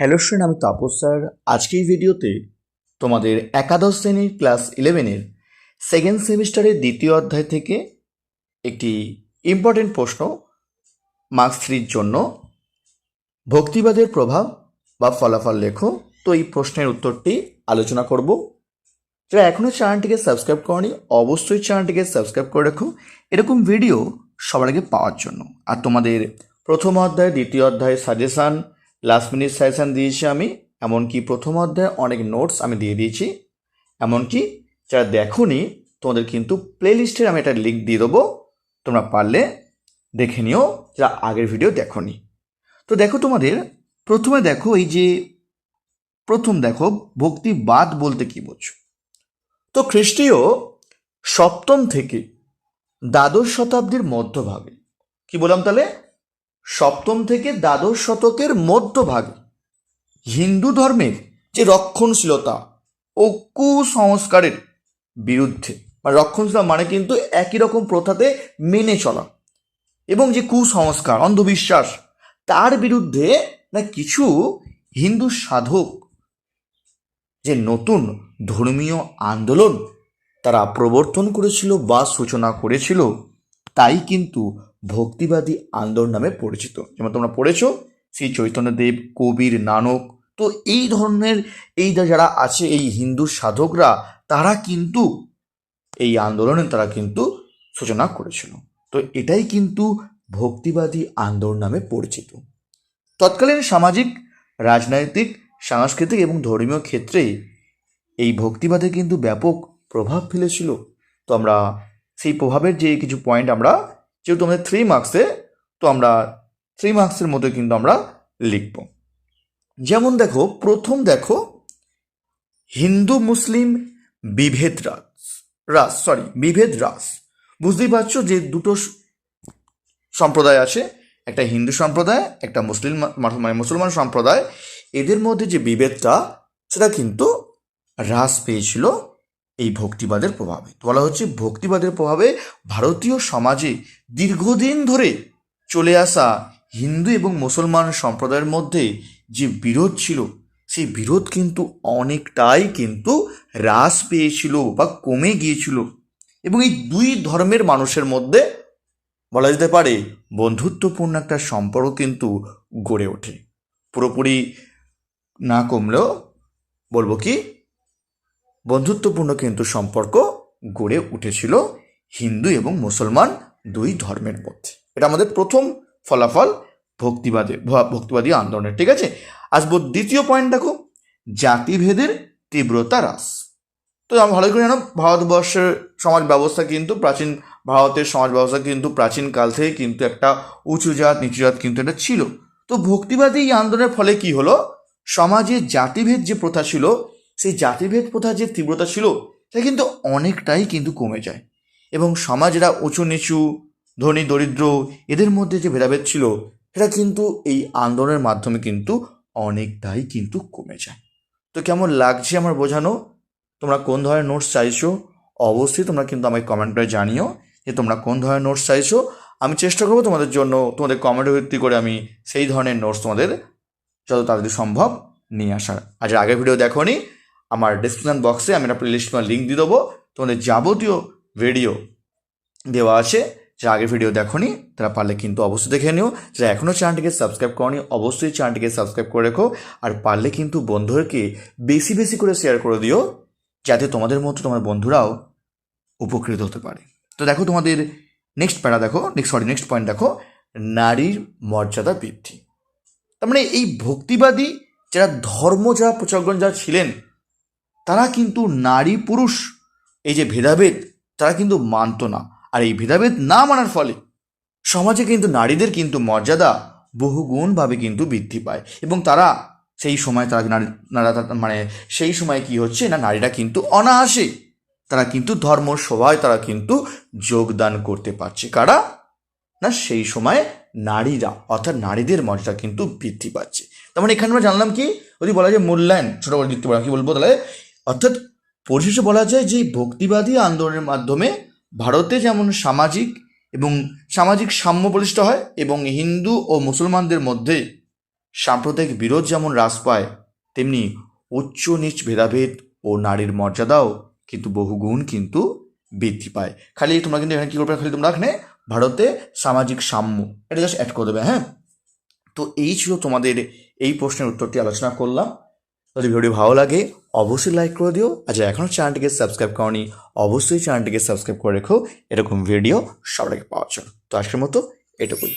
Hello student আমি Tapas sir আজকে এই ভিডিওতে তোমাদের একাদশ শ্রেণির ক্লাস ইলেভেনের সেকেন্ড সেমিস্টারের দ্বিতীয় অধ্যায় থেকে একটি ইম্পর্টেন্ট প্রশ্ন মার্কস থ্রির জন্য ভক্তিবাদের প্রভাব বা ফলাফল লেখো। তো এই প্রশ্নের উত্তরটি আলোচনা করব। যারা এখনও চ্যানেলটিকে সাবস্ক্রাইব করনি, অবশ্যই চ্যানেলটিকে সাবস্ক্রাইব করে রাখো। এরকম ভিডিও সবার আগে পাওয়ার জন্য। আর তোমাদের প্রথম অধ্যায়, দ্বিতীয় অধ্যায় সাজেশান লাস্ট মিনিট সাজেশান দিয়েছি আমি, এমনকি প্রথম অধ্যায়ে অনেক নোটস আমি দিয়ে দিয়েছি। এমনকি যারা দেখোনি, তোমাদের কিন্তু প্লেলিস্টের আমি একটা লিঙ্ক দিয়ে দেবো। তোমরা পারলে দেখে নিও, যারা আগের ভিডিও দেখোনি। তো দেখো তোমাদের, প্রথমে দেখো এই যে, প্রথম দেখো ভক্তিবাদ বলতে কি বোঝো তো খ্রিস্টীয় সপ্তম থেকে দ্বাদশ শতাব্দীর মধ্যভাগে, কি বললাম তাহলে? সপ্তম থেকে দ্বাদশ শতকের মধ্যভাগে। হিন্দু ধর্মের যে রক্ষণশীলতা ও কুসংস্কারের বিরুদ্ধে বা রক্ষণশীলতা মানে কিন্তু একই রকম প্রথাতে মেনে চলা এবং যে কুসংস্কার, অন্ধবিশ্বাস, তার বিরুদ্ধে না কিছু হিন্দু সাধক যে নতুন ধর্মীয় আন্দোলন তারা প্রবর্তন করেছিল বা সূচনা করেছিল, তাই কিন্তু ভক্তিবাদী আন্দোলন নামে পরিচিত। যেমন তোমরা পড়েছো, শ্রী চৈতন্যদেব কবির নানক। তো এই ধরনের এই যারা আছে, এই হিন্দু সাধকরা, তারা কিন্তু এই আন্দোলনে তারা কিন্তু সূচনা করেছিল। তো এটাই কিন্তু ভক্তিবাদী আন্দোলন নামে পরিচিত। তৎকালীন সামাজিক, রাজনৈতিক, সাংস্কৃতিক এবং ধর্মীয় ক্ষেত্রে এই ভক্তিবাদে কিন্তু ব্যাপক প্রভাব ফেলেছিল। তো আমরা সেই প্রভাবের যে কিছু পয়েন্ট আমরা যেহেতু আমাদের থ্রি মার্কসে তো আমরা থ্রি মার্কসের মধ্যে কিন্তু আমরা লিখব। যেমন দেখো, প্রথম দেখো, হিন্দু, মুসলিম, বিভেদ রাস রাস সরি বিভেদ রাস বুঝতেই পারছ যে দুটো সম্প্রদায় আছে, একটা হিন্দু সম্প্রদায়, একটা মুসলিম মানে মুসলমান সম্প্রদায়। এদের মধ্যে যে বিভেদটা, সেটা কিন্তু হ্রাস পেয়েছিল এই ভক্তিবাদের প্রভাবে। তো বলা হচ্ছে ভক্তিবাদের প্রভাবে ভারতীয় সমাজে দীর্ঘদিন ধরে চলে আসা হিন্দু এবং মুসলমান সম্প্রদায়ের মধ্যে যে বিরোধ ছিল, সেই বিরোধ কিন্তু অনেকটাই কিন্তু হ্রাস পেয়েছিল বা কমে গিয়েছিল। এবং এই দুই ধর্মের মানুষের মধ্যে বলা যেতে পারে বন্ধুত্বপূর্ণ একটা সম্পর্ক কিন্তু গড়ে ওঠে। পুরোপুরি না কমলেও বলব কি বন্ধুত্বপূর্ণ কিন্তু সম্পর্ক গড়ে উঠেছিল হিন্দু এবং মুসলমান দুই ধর্মের মধ্যে। এটা আমাদের প্রথম ফলাফল ভক্তিবাদে ভক্তিবাদী আন্দোলনের, ঠিক আছে? আসব দ্বিতীয় পয়েন্ট দেখো, জাতিভেদের তীব্রতা হ্রাস। তো আমি ভালো করে জানো, ভারতবর্ষের সমাজ ব্যবস্থা কিন্তু প্রাচীন, ভারতের সমাজ ব্যবস্থা কিন্তু প্রাচীন কাল থেকে কিন্তু একটা উঁচু জাত, নিচু জাত কিন্তু এটা ছিল। তো ভক্তিবাদী এই আন্দোলনের ফলে কি হলো? সমাজে জাতিভেদ যে প্রথা ছিল সেই জাতিভেদ প্রথার যে তীব্রতা ছিল সেটা কিন্তু অনেকটাই কিন্তু কমে যায়। এবং সমাজরা উঁচু নিচু, ধনী, দরিদ্র, এদের মধ্যে যে ভেদাভেদ ছিল, সেটা কিন্তু এই আন্দোলনের মাধ্যমে কিন্তু অনেকটাই কিন্তু কমে যায়। তো কেমন লাগছে আমার বোঝানো? তোমরা কোন ধরনের নোটস চাইছো? অবশ্যই তোমরা কিন্তু আমাকে কমেন্ট করে জানিও যে তোমরা কোন ধরনের নোটস চাইছো। আমি চেষ্টা করব তোমাদের জন্য, তোমাদের কমেন্টে ভিত্তি করে আমি সেই ধরনের নোটস তোমাদের যত তাড়াতাড়ি সম্ভব নিয়ে আসার। যারা আগের ভিডিও দেখোনি। আমার ডিসক্রিপশন বক্সে আমি একটা প্লেলিস্ট লিঙ্ক দিয়ে দেবো। তোমাদের যাবতীয় ভিডিও দেওয়া আছে। যারা আগের ভিডিও দেখোনি, তারা পারলে কিন্তু অবশ্যই দেখে নিও। যারা এখনও চ্যানেলটিকে সাবস্ক্রাইব করনি, অবশ্যই চ্যানেলটিকে সাবস্ক্রাইব করে রেখো। আর পারলে কিন্তু বন্ধুদেরকে বেশি বেশি করে শেয়ার করে দিও, যাতে তোমাদের মতো তোমার বন্ধুরাও উপকৃত হতে পারে। তো দেখো তোমাদের নেক্সট প্যারা দেখো নেক্সট সরি নেক্সট পয়েন্ট দেখো। নারীর মর্যাদা বৃদ্ধি। তার মানে এই ভক্তিবাদী, যারা ধর্ম, যারা প্রচারগণ যারা ছিলেন তারা কিন্তু নারী, পুরুষ, এই যে ভেদাভেদ, তারা কিন্তু মানতো না। আর এই ভেদাভেদ না মানার ফলে সমাজে কিন্তু নারীদের কিন্তু মর্যাদা বহুগুণভাবে কিন্তু বৃদ্ধি পায়। এবং তারা সেই সময় তারা নারী মানে সেই সময় কি হচ্ছে না, নারীরা কিন্তু অনায়াসে তারা কিন্তু ধর্ম সভায় তারা কিন্তু যোগদান করতে পারছে। কারা? না, সেই সময় নারীরা, অর্থাৎ নারীদের মর্যাদা কিন্তু বৃদ্ধি পাচ্ছে। তার মানে এখানে আমরা জানলাম কি? যদি বলা যায় মূল্যায়ন, ছোটো করে লিখতে পারা কি বলব তাহলে? অর্থাৎ পরিশেষে বলা যায় যে ভক্তিবাদী আন্দোলনের মাধ্যমে ভারতে যেমন সামাজিক এবং সামাজিক সাম্য প্রতিষ্ঠা হয় এবং হিন্দু ও মুসলমানদের মধ্যে সাম্প্রদায়িক বিরোধ যেমন হ্রাস পায়, তেমনি উচ্চ নিচ ভেদাভেদ ও নারীর মর্যাদাও কিন্তু বহুগুণ কিন্তু বৃদ্ধি পায়। খালি তোমরা কিন্তু এখানে কী করবে? খালি তোমরা এখানে ভারতে সামাজিক সাম্য এটা জাস্ট অ্যাড করে দেবে হ্যাঁ? তো এই ছিল তোমাদের এই প্রশ্নের উত্তরটি আলোচনা করলাম। যদি ভিডিও ভালো লাগে, অবশ্যই লাইক করে দিও। আর যারা এখনও চ্যানেলটিকে সাবস্ক্রাইব করনি, অবশ্যই চ্যানেলটিকে সাবস্ক্রাইব করে রেখো। এরকম ভিডিও সবার আগে পাওয়ার জন্য। তো আজকের মতো এটুকুই।